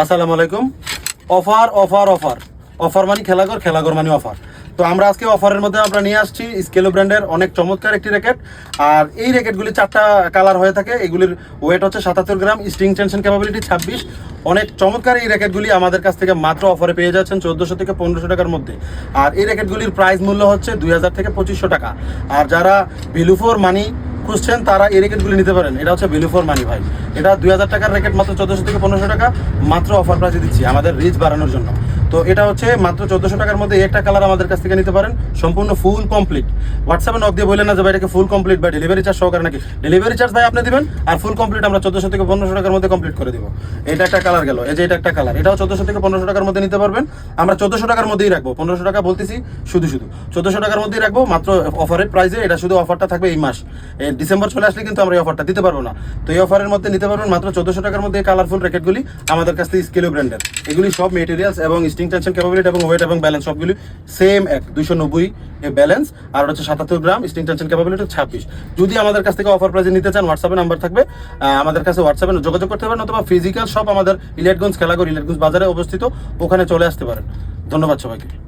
আসসালামু আলাইকুম। Offer offer offer. Offer মানে খেলাঘর খেলাঘর মানে অফার। তো আমরা আজকে অফারের মধ্যে আমরা নিয়ে আসছি স্কেলো ব্র্যান্ডের অনেক চমৎকার একটি র্যাকেট আর এই র্যাকেটগুলি চারটা কালার হয়ে থাকে। এগুলির ওয়েট হচ্ছে সাতাত্তর গ্রাম স্টিং টেনশন ক্যাপাবিলিটি ছাব্বিশ। অনেক চমৎকার এই র্যাকেটগুলি আমাদের কাছ থেকে মাত্র অফারে পেয়ে যাচ্ছেন চোদ্দোশো থেকে পনেরোশো টাকার মধ্যে। আর এই র্যাকেটগুলির প্রাইস মূল্য হচ্ছে দুই হাজার থেকে পঁচিশশো টাকা। আর যারা বিলুফোর মানি খুঁজছেন তারা এই র্যাকেটগুলি নিতে পারেন। এটা হচ্ছে ভ্যালু ফর মানি ভাই। এটা দুই হাজার টাকার র্যাকেট মাত্র চোদ্দোশো থেকে পনেরোশো টাকা, মাত্র অফার প্রাইসে দিচ্ছি। আমাদের রিচ বাড়ানোর জন্য। তো এটা হচ্ছে মাত্র চোদ্দোশো টাকার মধ্যে একটা কালার আমাদের কাছ থেকে নিতে পারেন। সম্পূর্ণ ফুল কমপ্লিট হোয়াটসঅ্যাপে নক দিয়ে বললেন না যে ভাই এটাকে ফুল কমপ্লিট বা ডেলিভারি চার্জ সহকারে নাকি? ডেলিভারি চার্জ ভাই আপনি দিবেন, আর ফুল কমপ্লিট আমরা চোদ্দোশো থেকে পনেরোশো টাকার মধ্যে কমপ্লিট করে দিব। এটা একটা কালার গেল। এই যে এটা একটা কালার এটাও চোদ্দোশো থেকে পনেরোশো টাকার মধ্যে নিতে পারবেন। আমরা চোদ্দোশো টাকার মধ্যেই রাখব। পনেরোশো টাকা বলতেছি শুধু শুধু। চোদ্দোশো টাকার মধ্যেই রাখব, মাত্র অফারের প্রাইসে এটা শুধু অফারটা থাকবে এই মাস। ডিসেম্বর চলে আসলে কিন্তু আমরা এই অফারটা দিতে পারব না। তো এই অফারের মধ্যে নিতে পারবেন মাত্র চোদ্দোশো টাকার মধ্যে কালারফুল র্যাকেটগুলি আমাদের কাছ থেকে স্কেলো ব্র্যান্ডের এগুলি সব মেটেরিয়ালস এবং স্টিং টেনশন ক্যাপাবিলিটি এবং ওয়েট এবং ব্যালেন্স সবগুলি সেম এক, দুইশো নব্বই ব্যালেন্স আর হচ্ছে সাতাত্তর গ্রাম স্টিং টেনশন ক্যাপাবিলিটি ছাব্বিশ। যদি আমাদের কাছ থেকে অফার প্রাইজে নিতে চান হোয়াটসঅ্যাপে নাম্বার থাকবে আমাদের কাছে হোয়াটসঅ্যাপে যোগাযোগ করতে পারেন অথবা ফিজিক্যাল সব আমাদের ইলিয়াটগঞ্জ খেলাগড় ইলিয়াটগঞ্জ বাজারে অবস্থিত, ওখানে চলে আসতে পারেন। ধন্যবাদ সবাইকে।